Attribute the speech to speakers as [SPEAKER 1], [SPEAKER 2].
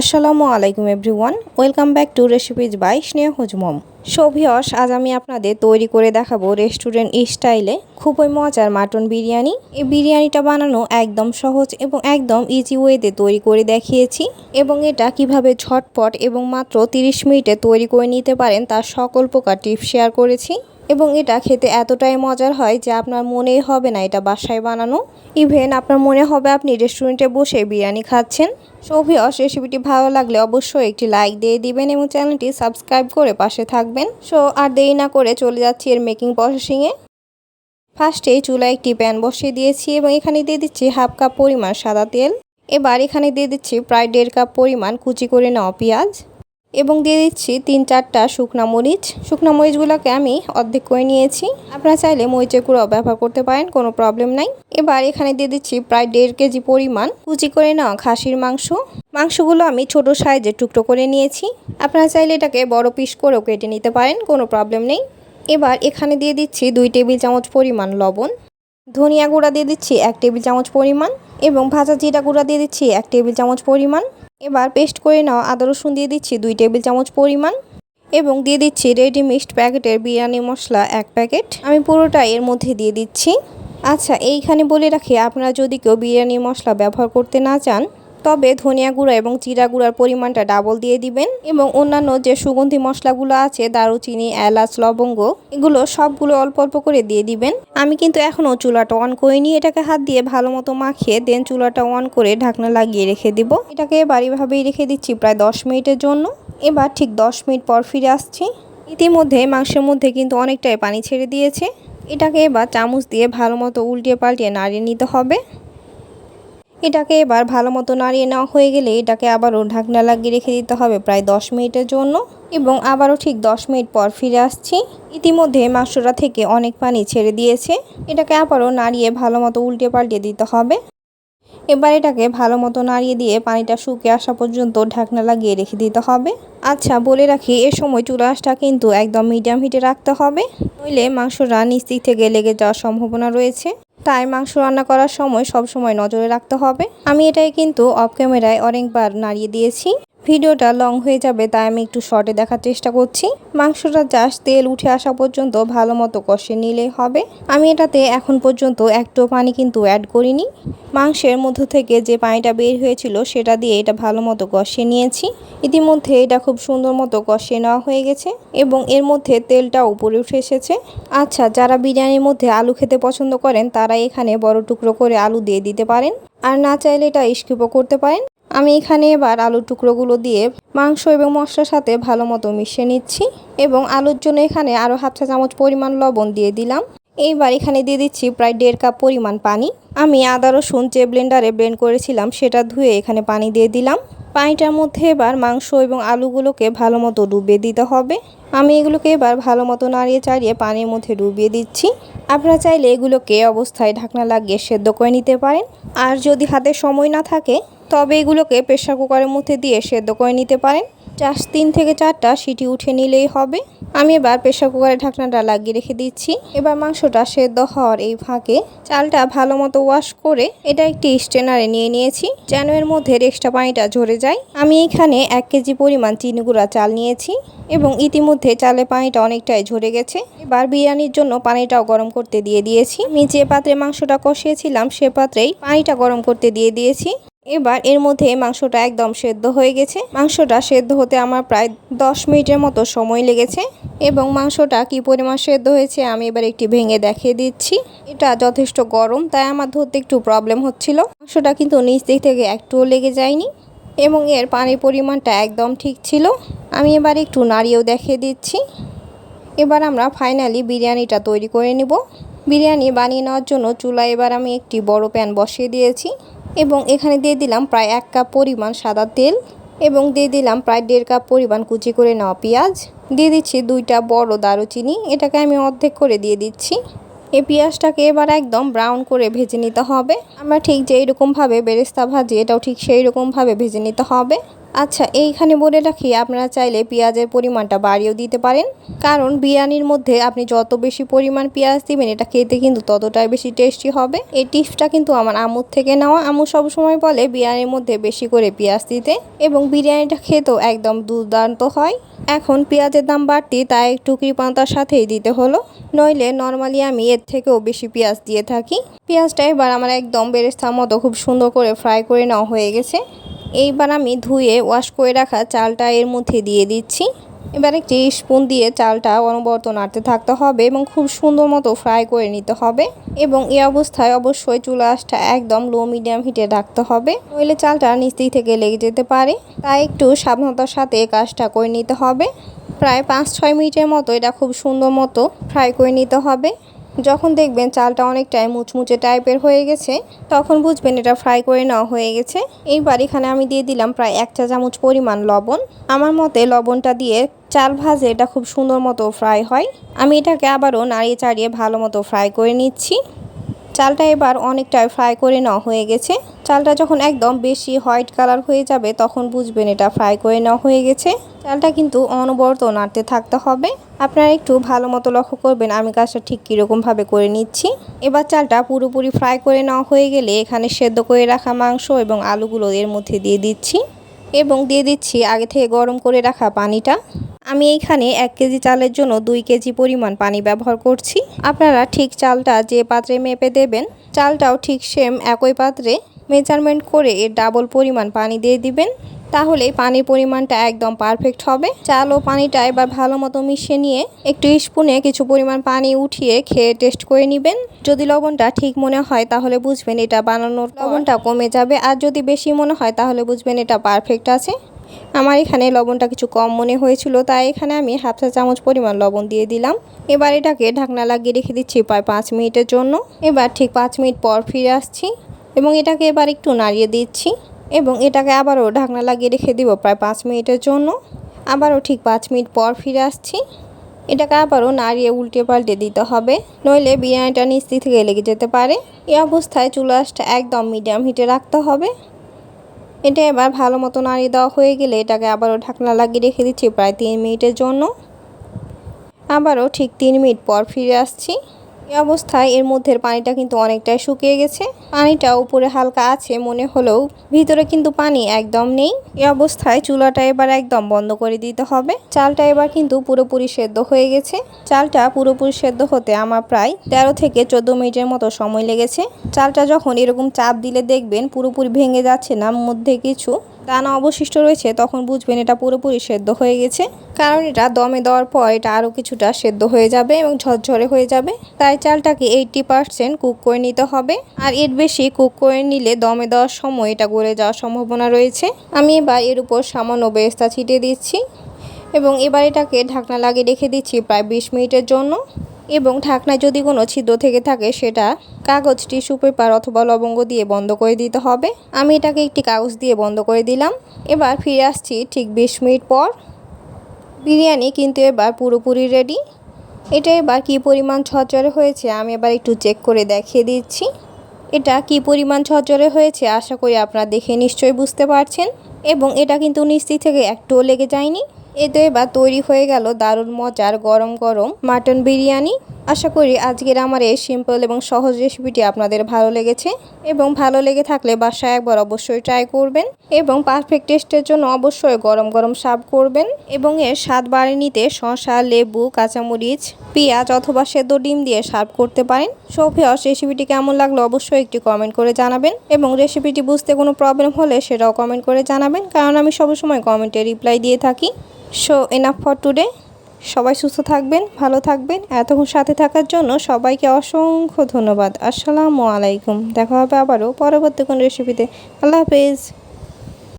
[SPEAKER 1] আসসালামু আলাইকুম everyone. Welcome back to recipes by Sneha হুজমম। সভিয়স আজ আমি আপনাদের তৈরি করে দেখাবো রেস্টুরেন্ট স্টাইলে খুবই মজার মাটন বিরিয়ানি। এই বিরিয়ানিটা বানানো একদম সহজ এবং একদম ইজি ওয়েতে তৈরি করে দেখিয়েছি এবং এটা কীভাবে ঝটপট এবং মাত্র 30 মিনিটে তৈরি করে নিতে পারেন তার সকল প্রকার টিপস শেয়ার করেছি। এবং এটা খেতে এতটাই মজার হয় যে আপনার মনেই হবে না এটা বাসায় বানানো। ইভেন আপনার মনে হবে আপনি রেস্টুরেন্টে বসে বিরিয়ানি খাচ্ছেন। সৌভিয়স রেসিপিটি ভালো লাগলে অবশ্যই একটি লাইক দিয়ে দিবেন এবং চ্যানেলটি সাবস্ক্রাইব করে পাশে থাকবেন। সো আর দেরি না করে চলে যাচ্ছি এর মেকিং প্রসেসিংয়ে ফার্স্টে চুলায় একটি প্যান বসিয়ে দিয়েছি এবং এখানে দিয়ে দিচ্ছি হাফ কাপ পরিমাণ সাদা তেল। এবার এখানে দিয়ে দিচ্ছি প্রায় দেড় কাপ পরিমাণ কুচি করে নেওয়া পেঁয়াজ। এবং দিয়ে দিচ্ছি তিন চারটা শুকনা মরিচ। শুকনা মরিচগুলোকে আমি অর্ধেক করে নিয়েছি। আপনারা চাইলে মরিচের গুঁড়ো ব্যবহার করতে পারেন, কোনো প্রবলেম নাই। এবার এখানে দিয়ে দিচ্ছি প্রায় দেড় কেজি পরিমাণ কুচি করে নেওয়া খাসির মাংস। মাংসগুলো আমি ছোট সাইজে টুকরো করে নিয়েছি। আপনারা চাইলে এটাকে বড় পিস করেও কেটে নিতে পারেন, কোনো প্রবলেম নেই। এবার এখানে দিয়ে দিচ্ছি দুই টেবিল চামচ পরিমাণ লবণ। ধনিয়া গুঁড়া দিয়ে দিচ্ছি এক টেবিল চামচ পরিমাণ এবং ভাজা জিরা গুঁড়া দিয়ে দিচ্ছি এক টেবিল চামচ পরিমাণ। এবার পেস্ট করে নেওয়া আদা রসুন দিয়ে দিচ্ছি দুই টেবিল চামচ পরিমাণ এবং দিয়ে দিচ্ছি রেডি মিক্সড প্যাকেটের বিরিয়ানি মশলা এক প্যাকেট। আমি পুরোটা এর মধ্যে দিয়ে দিচ্ছি। আচ্ছা এইখানে বলে রাখি, আপনারা যদি কেউ বিরিয়ানি মশলা ব্যবহার করতে না চান তবে ধনিয়া গুঁড়া এবং জিরা গুঁড়ার পরিমাণটা ডাবল দিয়ে দিবেন এবং অন্যান্য যে সুগন্ধি মশলাগুলো আছে, দারুচিনি, এলাচ, লবঙ্গ, এগুলো সবগুলো অল্প অল্প করে দিয়ে দিবেন। আমি কিন্তু এখনও চুলাটা অন করিনি, এটাকে হাত দিয়ে ভালো মতো মাখিয়ে দেন চুলাটা অন করে ঢাকনা লাগিয়ে রেখে দিব। এটাকে এবার এভাবেই রেখে দিচ্ছি প্রায় দশ মিনিটের জন্য। এবার ঠিক দশ মিনিট পর ফিরে আসছি। ইতিমধ্যে মাংসের মধ্যে কিন্তু অনেকটাই পানি ছেড়ে দিয়েছে। এটাকে এবার চামচ দিয়ে ভালো মতো উল্টিয়ে পাল্টিয়ে নাড়িয়ে নিতে হবে। এটাকে এবার ভালো মতো নাড়িয়ে নেওয়া হয়ে গেলে এটাকে আবারও ঢাকনা লাগিয়ে রেখে দিতে হবে প্রায় দশ মিনিটের জন্য এবং আবারও ঠিক দশ মিনিট পর ফিরে আসছি। ইতিমধ্যে মাংসটা থেকে অনেক পানি ছেড়ে দিয়েছে। এটাকে আবারও নাড়িয়ে ভালো মতো উল্টে পাল্টে দিতে হবে। এবার এটাকে ভালো মতো নাড়িয়ে দিয়ে পানিটা শুকিয়ে আসা পর্যন্ত ঢাকনা লাগিয়ে রেখে দিতে হবে। আচ্ছা বলে রাখি, এ সময় চুলাশটা কিন্তু একদম মিডিয়াম হিটে রাখতে হবে। নইলে মাংসটা নিচ থেকে লেগে যাওয়ার সম্ভাবনা রয়েছে। তাই মাংস রান্না করার সময় সব সময় নজরে রাখতে হবে। আমি এটাই কিন্তু অফ ক্যামেরায় অনেকবার নাড়িয়ে দিয়েছি। ভিডিওটা লং হয়ে যাবে, তাই আমি একটু শর্টে দেখার চেষ্টা করছি। মাংসটা জাস্ট তেল উঠে আসা পর্যন্ত ভালো মতো কষে নিলেই হবে। আমি এটাতে এখন পর্যন্ত একটু পানি কিন্তু অ্যাড করিনি। মাংসের মধ্য থেকে যে পানিটা বের হয়েছিল, সেটা দিয়ে এটা ভালো মতো কষে নিয়েছি। ইতিমধ্যে এটা খুব সুন্দর মতো কষে নেওয়া হয়ে গেছে এবং এর মধ্যে তেলটা উপরে উঠে এসেছে। আচ্ছা যারা বিরিয়ানির মধ্যে আলু খেতে পছন্দ করেন, তারা এখানে বড় টুকরো করে আলু দিয়ে দিতে পারেন। আর না চাইলে এটা স্কিপও করতে পারেন। আমি এখানে এবার আলুর টুকরোগুলো দিয়ে মাংস এবং মশলার সাথে ভালো মতো মিশিয়ে নিচ্ছি এবং আলুর জন্য এখানে আরও হাফ চা চামচ পরিমাণ লবণ দিয়ে দিলাম। এইবার এখানে দিয়ে দিচ্ছি প্রায় দেড় কাপ পরিমাণ পানি। আমি আদা, রসুন যে ব্লেন্ডারে ব্লেন্ড করেছিলাম সেটা ধুয়ে এখানে পানি দিয়ে দিলাম। পানিটার মধ্যে এবার মাংস এবং আলুগুলোকে ভালো মতো ডুবিয়ে দিতে হবে। আমি এগুলোকে এবার ভালো মতো নাড়িয়ে চাড়িয়ে পানির মধ্যে ডুবিয়ে দিচ্ছি। আপনারা চাইলে এগুলোকে অবস্থায় ঢাকনা লাগিয়ে সেদ্ধ করে নিতে পারেন। আর যদি হাতে সময় না থাকে তবে এগুলোকে প্রেশার কুকারের মধ্যে দিয়ে সেদ্ধ করে নিতে পারেন। জাস্ট তিন থেকে চারটা সিটি উঠে নিলেই হবে। আমি এবার প্রেশার কুকারে ঢাকনাটা লাগিয়ে রেখে দিচ্ছি। এবার মাংসটা সেদ্ধ হওয়ার এই ফাঁকে চালটা ভালো মতো ওয়াশ করে এটা একটি স্টেনারে নিয়ে নিয়েছি যেন এর মধ্যে এক্সট্রা পানিটা ঝরে যায়। আমি এখানে এক কেজি পরিমাণ চিনি গুঁড়া চাল নিয়েছি এবং ইতিমধ্যে চালে পানিটা অনেকটাই ঝরে গেছে। এবার বিরিয়ানির জন্য পানিটাও গরম করতে দিয়ে দিয়েছি। আমি যে পাত্রে মাংসটা কষিয়েছিলাম সে পাত্রেই পানিটা গরম করতে দিয়ে দিয়েছি। এবার এর মধ্যে মাংসটা একদম সেদ্ধ হয়ে গেছে। মাংসটা সেদ্ধ হতে আমার প্রায় দশ মিনিটের মতো সময় লেগেছে এবং মাংসটা কি পরিমাণ সেদ্ধ হয়েছে আমি এবার একটি ভেঙে দেখিয়ে দিচ্ছি। এটা যথেষ্ট গরম, তাই আমার ধরতে একটু প্রবলেম হচ্ছিল। মাংসটা কিন্তু নিচ দিক থেকে একটুও লেগে যায়নি এবং এর পানির পরিমাণটা একদম ঠিক ছিল। আমি এবার একটু নাড়িয়েও দেখিয়ে দিচ্ছি। এবার আমরা ফাইনালি বিরিয়ানিটা তৈরি করে নিব। বিরিয়ানি বানিয়ে নেওয়ার জন্য চুলা এবার আমি একটি বড় প্যান বসিয়ে দিয়েছি। এবং এখানে দিয়ে দিলাম প্রায় এক কাপ পরিমাণ সাদা তেল এবং দিয়ে দিলাম প্রায় দেড় কাপ পরিমাণ কুচি করে নেওয়া পেঁয়াজ। দিয়ে দিচ্ছি দুইটা বড় দারুচিনি, এটাকে আমি অর্ধেক করে দিয়ে দিচ্ছি। এই পেঁয়াজটাকে এবার একদম ব্রাউন করে ভেজে নিতে হবে। আমরা ঠিক যেই রকমভাবে বেরেস্তা ভাজি, এটাও ঠিক সেই রকমভাবে ভেজে নিতে হবে। আচ্ছা এইখানে বলে রাখি, আপনারা চাইলে পেঁয়াজের পরিমাণটা বাড়িয়েও দিতে পারেন। কারণ বিরিয়ানির মধ্যে আপনি যত বেশি পরিমাণ পেঁয়াজ দিবেন, এটা খেতে কিন্তু ততটাই বেশি টেস্টি হবে। এই টিপসটা কিন্তু আমার আমুর থেকে নেওয়া। আম্মু সবসময় বলে, বিরিয়ানির মধ্যে বেশি করে পেঁয়াজ দিতে। এবং বিরিয়ানিটা খেতেও একদম দুর্দান্ত হয়। এখন পেঁয়াজের দাম বাড়তি, তাই একটু কৃপান্তার সাথেই দিতে হলো। নইলে নর্মালি আমি এর থেকেও বেশি পেঁয়াজ দিয়ে থাকি। পেঁয়াজটা এবার আমার একদম বেরেস্তার মতো খুব সুন্দর করে ফ্রাই করে নেওয়া হয়ে গেছে। এইবার আমি ধুয়ে ওয়াশ করে রাখা চালটা এর মধ্যে দিয়ে দিচ্ছি। এবার একটি স্পুন দিয়ে চালটা অনবরত নাড়তে থাকতে হবে এবং খুব সুন্দর মতো ফ্রাই করে নিতে হবে এবং এই অবস্থায় অবশ্যই চুলা আঁচটা একদম লো মিডিয়াম হিটে রাখতে হবে। নইলে চালটা দিক থেকে লেগে যেতে পারে। তাই একটু সাবধানতার সাথে কাজটা করে নিতে হবে। প্রায় পাঁচ ছয় মিনিটের মতো এটা খুব সুন্দর মতো ফ্রাই করে নিতে হবে। যখন দেখবেন চালটা অনেকটাই মুচমুচে টাইপের হয়ে গেছে, তখন বুঝবেন এটা ফ্রাই করে নেওয়া হয়ে গেছে। এইবার এখানে আমি দিয়ে দিলাম প্রায় এক চা চামচ পরিমাণ লবণ। আমার মতে লবণটা দিয়ে চাল ভাজে এটা খুব সুন্দর মতো ফ্রাই হয়। আমি এটাকে আবারও নাড়িয়ে চাড়িয়ে ভালো মতো ফ্রাই করে নিচ্ছি। চালটা এবার অনেকটাই ফ্রাই করে নেওয়া হয়ে গেছে। চালটা যখন একদম বেশি হোয়াইট কালার হয়ে যাবে, তখন বুঝবেন এটা ফ্রাই করে নেওয়া হয়ে গেছে। চালটা কিন্তু অনবরত নাড়তে থাকতে হবে। আপনারা একটু ভালো মতো লক্ষ্য করবেন আমি কাজটা ঠিক কীরকমভাবে করে নিচ্ছি। এবার চালটা পুরোপুরি ফ্রাই করে নেওয়া হয়ে গেলে এখানে সেদ্ধ করে রাখা মাংস এবং আলুগুলো এর মধ্যে দিয়ে দিচ্ছি। এবং দিয়ে দিচ্ছি আগে থেকে গরম করে রাখা পানিটা। আমি এইখানে এক কেজি চালের জন্য দুই কেজি পরিমাণ পানি ব্যবহার করছি। আপনারা ঠিক চালটা যে পাত্রে মেপে দেবেন, চালটাও ঠিক সেম একই পাত্রে মেজারমেন্ট করে এর ডাবল পরিমাণ পানি দিয়ে দিবেন। তাহলে পানির পরিমাণটা একদম পারফেক্ট হবে। চাল ও পানিটা এবার ভালো মতো মিশিয়ে নিয়ে একটু স্পুনে কিছু পরিমাণ পানি উঠিয়ে খেয়ে টেস্ট করে নেবেন। যদি লবণটা ঠিক মনে হয় তাহলে বুঝবেন এটা বানানোর লবণটা কমে যাবে। আর যদি বেশি মনে হয় তাহলে বুঝবেন এটা পারফেক্ট আছে। আমার এখানে লবণটা কিছু কম মনে হয়েছিল, তাই এখানে আমি হাফ চা চামচ পরিমাণ লবণ দিয়ে দিলাম। এবার এটাকে ঢাকনা লাগিয়ে রেখে দিচ্ছি প্রায় পাঁচ মিনিটের জন্য। এবার ঠিক পাঁচ মিনিট পর ফিরে আসছি এবং এটাকে এবার একটু নাড়িয়ে দিচ্ছি এবং এটাকে আবারও ঢাকনা লাগিয়ে রেখে দিব প্রায় পাঁচ মিনিটের জন্য। আবারও ঠিক পাঁচ মিনিট পর ফিরে আসছি। এটাকে আবারও নাড়িয়ে উল্টে পাল্টে দিতে হবে, নইলে বিরিয়ানিটা নিচ থেকে লেগে যেতে পারে। এই অবস্থায় চুলাশটা একদম মিডিয়াম হিটে রাখতে হবে। এটা এবার ভালো মতো নাড়িয়ে দেওয়া হয়ে গেলে এটাকে আবারও ঢাকনা লাগিয়ে রেখে দিচ্ছি প্রায় তিন মিনিটের জন্য। আবারও ঠিক তিন মিনিট পর ফিরে আসছি। এই অবস্থায় এর মধ্যের পানিটা কিন্তু অনেকটাই শুকিয়ে গেছে। পানিটা উপরে হালকা আছে মনে হলেও ভিতরে কিন্তু পানি একদম নেই। এই অবস্থায় চুলাটা এবার একদম বন্ধ করে দিতে হবে। চালটা এবার কিন্তু পুরোপুরি সেদ্ধ হয়ে গেছে। চালটা পুরোপুরি সেদ্ধ হতে আমার প্রায় তেরো থেকে চোদ্দ মিনিটের মতো সময় লেগেছে। চালটা যখন এরকম চাপ দিলে দেখবেন পুরোপুরি ভেঙে যাচ্ছে না। মধ্যে কিছু দানা অবশিষ্ট রয়েছে, তখন বুঝবেন এটা পুরোপুরি সেদ্ধ হয়ে গেছে। কারণ এটা দমে দেওয়ার পর এটা আরও কিছুটা সেদ্ধ হয়ে যাবে এবং ঝরঝরে হয়ে যাবে। তাই চালটাকে এইটটি পারসেন্ট কুক করে নিতে হবে। আর এর বেশি কুক করে নিলে দমে দেওয়ার সময় এটা গলে যাওয়ার সম্ভাবনা রয়েছে। আমি এবার এর উপর সামান্য বেস্তা ছিটিয়ে দিচ্ছি এবং এবার এটাকে ঢাকনা লাগিয়ে রেখে দিচ্ছি প্রায় বিশ মিনিটের জন্য। এবং ঢাকনায় যদি কোনো ছিদ্র থেকে থাকে, সেটা কাগজ, টিস্যু পেপার অথবা লবঙ্গ দিয়ে বন্ধ করে দিতে হবে। আমি এটাকে একটি কাগজ দিয়ে বন্ধ করে দিলাম। এবার ফিরে আসছি ঠিক বিশ মিনিট পর। বিরিয়ানি কিন্তু এবার পুরোপুরি রেডি এটা এবার কী পরিমাণ ঝরঝরে হয়েছে আমি এবার একটু চেক করে দেখিয়ে দিচ্ছি। এটা কি পরিমাণ ঝরঝরে হয়েছে আশা করি আপনারা দেখে নিশ্চয়ই বুঝতে পারছেন। এবং এটা কিন্তু নিস্তি থেকে একটুও লেগে যায়নি। এ এবার তৈরি হয়ে গেল দারুণ মজার গরম গরম মাটন বিরিয়ানি আশা করি আজকের আমার এই সিম্পল এবং সহজ রেসিপিটি আপনাদের ভালো লেগেছে এবং ভালো লেগে থাকলে বাসায় একবার অবশ্যই ট্রাই করবেন এবং পারফেক্ট টেস্টের জন্য অবশ্যই গরম গরম সার্ভ করবেন এবং এর স্বাদ বাড়িয়ে নিতে শসা, লেবু, কাঁচামরিচ, পেঁয়াজ অথবা সেদ্ধ ডিম দিয়ে সার্ভ করতে পারেন। সৌফিয়স রেসিপিটি কেমন লাগল অবশ্যই একটি কমেন্ট করে জানাবেন এবং রেসিপিটি বুঝতে কোনো প্রবলেম হলে সেটাও কমেন্ট করে জানাবেন, কারণ আমি সবসময় কমেন্টে রিপ্লাই দিয়ে থাকি। সো এনাফ ফর টুডে সবাই সুস্থ থাকবেন, ভালো থাকবেন। এতক্ষণ সাথে থাকার জন্য সবাইকে অসংখ্য ধন্যবাদ। আসসালামু আলাইকুম। দেখা হবে আবারও পরবর্তী কোনো রেসিপিতে আল্লাহ হাফেজ।